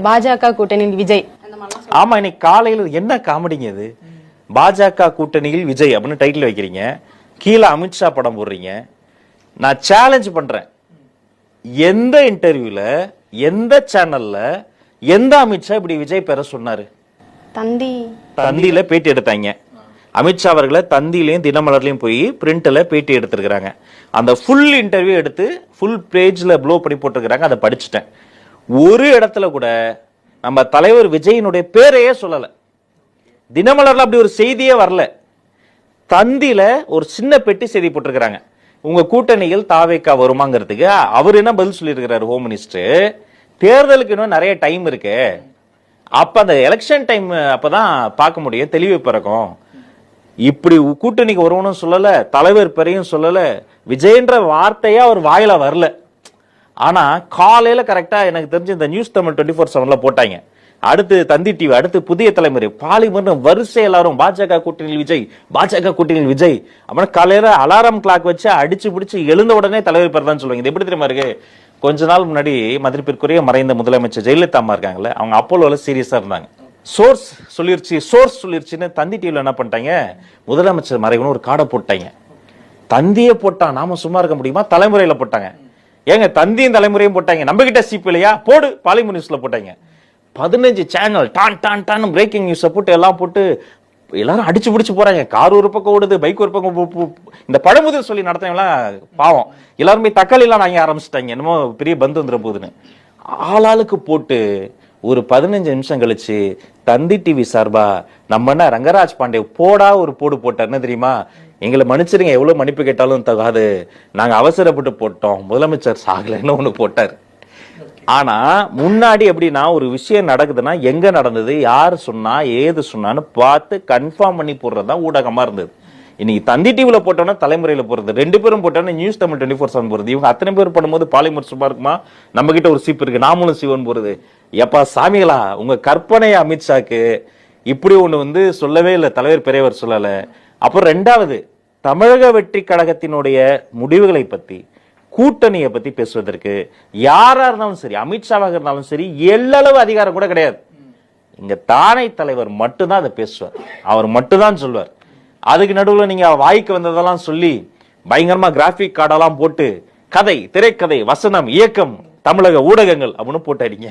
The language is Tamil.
பாஜக கூட்டணியில் விஜய். ஆமா இன்னைக்கு காலையில என்ன காமெடிங்க இது? பாஜக கூட்டணியில் விஜய் அப்படின்னு டைட்டில் வைக்கிறீங்க. கீழே அமித்ஷா படம் போடுறீங்க. நான் சேலஞ்ச் பண்றேன். எந்த இன்டர்வியூல எந்த சேனல்ல எந்த அமித்ஷா இப்படி விஜய் பெற சொன்னாரு? தந்தி. தந்தியில பேட்டி எடுத்தாங்க. அமித்ஷா அவர்களை தந்திலையும் தினமலர்லயும் போய் பிரிண்ட்ல பேட்டி எடுத்திருக்கிறாங்க. அந்த ஃபுல் இன்டர்வியூ எடுத்து ஃபுல் பேஜ்ல ப்ளோ பண்ணி போட்டிருக்கிறாங்க. அதை படிச்சுட்டேன். ஒரு இடத்துல கூட நம்ம தலைவர் விஜயினுடைய பேரையே சொல்லலை. தினமலரில் அப்படி ஒரு செய்தியே வரல. தந்தியில் ஒரு சின்ன பெட்டி செய்தி போட்டிருக்கிறாங்க. உங்கள் கூட்டணியில் தாவேக்கா வருமாங்கிறதுக்கு அவர் என்ன பதில் சொல்லியிருக்கிறாரு ஹோம் மினிஸ்டர் தேர்தலுக்கு இன்னும் நிறைய டைம் இருக்கு. அப்போ அந்த எலெக்ஷன் டைம் அப்பதான் பார்க்க முடியும். தெளிவு பிறக்கும். இப்படி கூட்டணிக்கு வருவனும் சொல்லலை தலைவர் பெரையும் சொல்லலை விஜயன்ற வார்த்தையே அவர் வாயில வரல. ஆனால் காலையில் கரெக்டாக எனக்கு தெரிஞ்சு இந்த நியூஸ் தமிழ் டுவெண்ட்டி ஃபோர் செவனில் போட்டாங்க. அடுத்து தந்தி டிவி அடுத்து புதிய தலைமுறை பாலிமர்னு வரிசை எல்லாரும் பாஜக கூட்டணியில் விஜய் பாஜக கூட்டணியில் விஜய். அப்புறம் காலையில் அலாரம் கிளாக் வச்சு அடிச்சு பிடிச்சி எழுந்த உடனே தலைவர் பேர் தான் சொல்லுவாங்க. இது எப்படி தெரியுமா இருக்கு? கொஞ்ச நாள் முன்னாடி மதிப்பிற்குரிய மறைந்த முதலமைச்சர் ஜெயலலிதா அம்மா இருக்காங்களே அவங்க அப்போலோவில் சீரியஸாக இருந்தாங்க. சோர்ஸ் சொல்லிருச்சு சோர்ஸ் சொல்லிருச்சுன்னு தந்தி டிவியில் என்ன பண்ணிட்டாங்க? முதலமைச்சர் மறைவுன்னு ஒரு காடை போட்டாங்க. தந்தியே போட்டான் நாம சும்மா இருக்க முடியுமா? தலைமுறையில் போட்டாங்க. ஏங்க தந்தியும் தலைமுறையும் போட்டாங்க. நம்ம கிட்ட சீப்பு இல்லையா? போடு பாலிமர் நியூஸ்ல போட்டாங்க. பதினஞ்சு சேனல் டான் டான் டான் பிரேக்கிங் நியூஸை போட்டு எல்லாம் போட்டு எல்லாரும் அடிச்சு பிடிச்சி போறாங்க. கார் ஒரு பக்கம் ஓடுது பைக் ஒரு பக்கம் போ- இந்த பழமுதிர் சொல்லி நடத்தினவங்களாம் பாவம். எல்லாருமே தக்காளி எல்லாம் வாங்கி ஆரம்பிச்சிட்டாங்க. என்னமோ பெரிய பந்து வந்துட போகுதுன்னு ஆளாளுக்கு போட்டு ஒரு பதினஞ்சு நிமிஷம் கழிச்சு தந்தி டிவி சார்பா நம்ம என்ன ரங்கராஜ் பாண்டே போடா ஒரு போடு போட்டார் என்ன தெரியுமா? எங்களை மன்னிச்சிருங்க எவ்வளோ மன்னிப்பு கேட்டாலும் தகாது. நாங்கள் அவசரப்பட்டு போட்டோம். முதலமைச்சர் சாகலைன்னு ஒன்று போட்டார். ஆனா முன்னாடி எப்படின்னா ஒரு விஷயம் நடக்குதுன்னா எங்க நடந்தது யார் சொன்னா ஏது சொன்னான்னு பார்த்து கன்ஃபார்ம் பண்ணி போடுறதுதான் ஊடகமா இருந்தது. இன்னைக்கு தந்தி டிவியில் போட்டோன்னா தலைமுறையில போறது ரெண்டு பேரும் போட்டோன்னா news Tamil twenty four seven போறது இவங்க அத்தனை பேர் பண்ணும்போது பாலிமர் சும்மா இருக்குமா? நம்ம கிட்ட ஒரு சீப் இருக்கு. நாமளும் சிவன் போறது எப்பா சாமிகளா உங்க கற்பனை அமித்ஷாக்கு இப்படி ஒண்ணு வந்து சொல்லவே இல்லை. தலைவர் பெரியவர் சொல்லலை. அப்புறம் ரெண்டாவது தமிழக வெற்றி கழகத்தினுடைய முடிவுகளை பற்றி கூட்டணியை பற்றி பேசுவதற்கு யாராக இருந்தாலும் சரி அமித்ஷாவாக இருந்தாலும் சரி எல்லளவு அதிகாரம் கூட கிடையாது. இங்கே தானை தலைவர் மட்டும்தான் அதை பேசுவார். அவர் மட்டும்தான் சொல்வார். அதுக்கு நடுவில் நீங்கள் வாய்க்கு வந்ததெல்லாம் சொல்லி பயங்கரமாக கிராஃபிக் கார்டெல்லாம் போட்டு கதை திரைக்கதை வசனம் இயக்கம் தமிழக ஊடகங்கள் அப்படின்னு போட்டு அடிங்க.